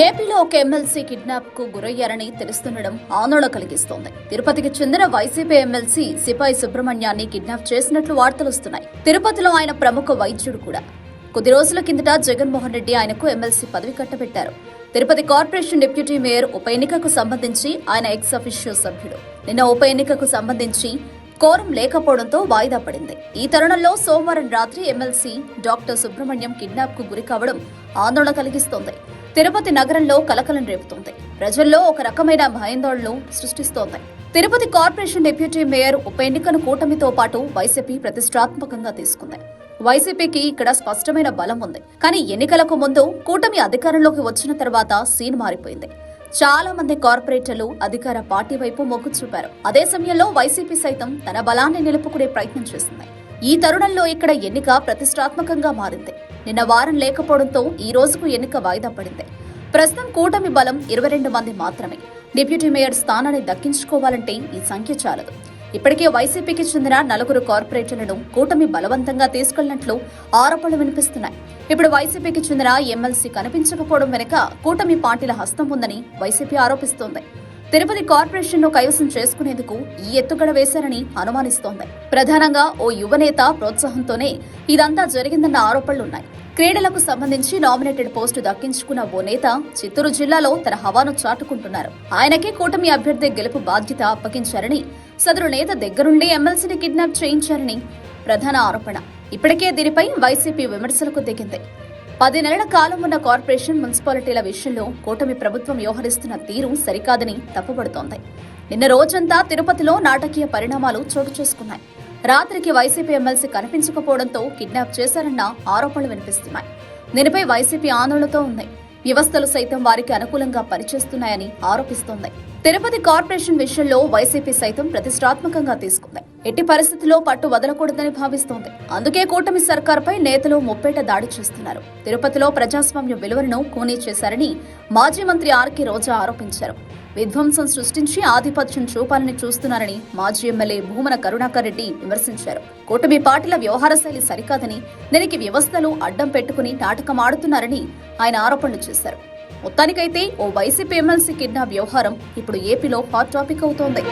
ఏపీలో ఒక ఎమ్మెల్సీ కిడ్నాప్కు గురయ్యారని తెలుస్తుండడం ఆందోళన కలిగిస్తోంది. తిరుపతికి చెందిన వైసీపీ ఎమ్మెల్సీ సిపాయి సుబ్రహ్మణ్యాన్ని కిడ్నాప్ చేసినట్లు వార్తలొస్తున్నాయి తిరుపతిలో ఆయన ప్రముఖ వైద్యుడు కూడా. కొద్ది రోజుల కిందట జగన్మోహన్ రెడ్డి ఆయనకు ఎమ్మెల్సీ పదవి కట్టబెట్టారు. తిరుపతి కార్పొరేషన్ డిప్యూటీ మేయర్ ఉప ఎన్నికకు సంబంధించి ఆయన ఎక్స్ అఫిషియో సభ్యుడు. నిన్న ఉప ఎన్నికకు సంబంధించి కోరం లేకపోవడంతో వాయిదా పడింది. ఈ తరుణంలో సోమవారం రాత్రి ఎమ్మెల్సీ డాక్టర్ సుబ్రహ్మణ్యం కిడ్నాప్కు గురి కావడం ఆందోళన కలిగిస్తోంది. తిరుపతి నగరంలో కలకలం రేపుతోంది. ప్రజల్లో ఒక రకమైన భయాందోళనలు సృష్టిస్తోంది. తిరుపతి కార్పొరేషన్ డిప్యూటీ మేయర్ ఉప ఎన్నికను కూటమితో పాటు వైసీపీ ప్రతిష్టాత్మకంగా తీసుకుంది. వైసీపీకి ఇక్కడ స్పష్టమైన బలం ఉంది. కానీ ఎన్నికలకు ముందు కూటమి అధికారంలోకి వచ్చిన తర్వాత సీన్ మారిపోయింది. చాలా మంది కార్పొరేటర్లు అధికార పార్టీ వైపు మొగ్గు చూపారు. అదే సమయంలో వైసీపీ సైతం తన బలాన్ని నిలుపుకునే ప్రయత్నం చేసింది. ఈ తరుణంలో ఇక్కడ ఎన్నిక ప్రతిష్టాత్మకంగా మారింది. నిన్న వారం లేకపోవడంతో ఈ రోజుకు ఎన్నిక వాయిదా పడింది. ప్రస్తుతం కూటమి బలం ఇరవై రెండు మంది మాత్రమే. డిప్యూటీ మేయర్ స్థానాన్ని దక్కించుకోవాలంటే ఈ సంఖ్య చాలదు. ఇప్పటికే వైసీపీకి చెందిన నలుగురు కార్పొరేటర్లను కూటమి బలవంతంగా తీసుకెళ్ళినట్లు ఆరోపణలు వినిపిస్తున్నాయి. ఇప్పుడు వైసీపీకి చెందిన ఎమ్మెల్సీ కనిపించకపోవడం వెనుక కూటమి పార్టీల హస్తం ఉందని వైసీపీ ఆరోపిస్తోంది. తిరుపతి కార్పొరేషన్ను కైవసం చేసుకునేందుకు ఈ ఎత్తుగడ వేశారని అనుమానిస్తోంది. ప్రధానంగా ఓ యువనేత ప్రోత్సాహంతోనే ఇదంతా జరిగిందన్న ఆరోపణలున్నాయి. క్రీడలకు సంబంధించి నామినేటెడ్ పోస్టు దక్కించుకున్న ఓ నేత చిత్తూరు జిల్లాలో తన హవాను చాటుకుంటున్నారు. ఆయనకే కూటమి అభ్యర్థి గెలుపు బాధ్యత అప్పగించారని సదరు నేత దగ్గరుండి ఎమ్మెల్సీని కిడ్నాప్ చేయించారని ప్రధాన ఆరోపణ. ఇప్పటికే దీనిపై వైసీపీ విమర్శలకు దిగింది. పది నెలల కాలం ఉన్న కార్పొరేషన్ మున్సిపాలిటీల విషయంలో కూటమి ప్రభుత్వం వ్యవహరిస్తున్న తీరు సరికాదని తప్పుపడుతోంది. నిన్న రోజంతా తిరుపతిలో నాటకీయ పరిణామాలు చోటు చేసుకున్నాయి. రాత్రికి వైసీపీ ఎమ్మెల్సీ కనిపించకపోవడంతో కిడ్నాప్ చేశారన్న ఆరోపణలు వినిపిస్తున్నాయి. దీనిపై వైసీపీ ఆందోళనతో ఉంది. వ్యవస్థలు సైతం వారికి అనుకూలంగా పనిచేస్తున్నాయని ఆరోపిస్తోంది. తిరుపతి కార్పొరేషన్ విషయంలో వైసీపీ సైతం ప్రతిష్టాత్మకంగా తీసుకుంది. ఎట్టి పరిస్థితుల్లో పట్టు వదలకూడదని భావిస్తోంది. అందుకే కూటమి సర్కార్పై నేతలు ముప్పేట దాడి చేస్తున్నారు. తిరుపతిలో ప్రజాస్వామ్య విలువలను కూనీ చేశారని మాజీ మంత్రి ఆర్కే రోజా ఆరోపించారు. విధ్వంసం సృష్టించి ఆధిపత్యం చూపాలని చూస్తున్నారని మాజీ ఎమ్మెల్యే భూమన కరుణాకర్ రెడ్డి విమర్శించారు. కూటమి పార్టీల వ్యవహార శైలి సరికాదని దీనికి వ్యవస్థలు అడ్డం పెట్టుకుని నాటకం ఆడుతున్నారని ఆయన ఆరోపణలు చేశారు. మొత్తానికైతే ఓ వైసీపీ ఎమ్మెల్సీ కిడ్నాప్ వ్యవహారం ఇప్పుడు ఏపీలో హాట్ టాపిక్ అవుతోంది.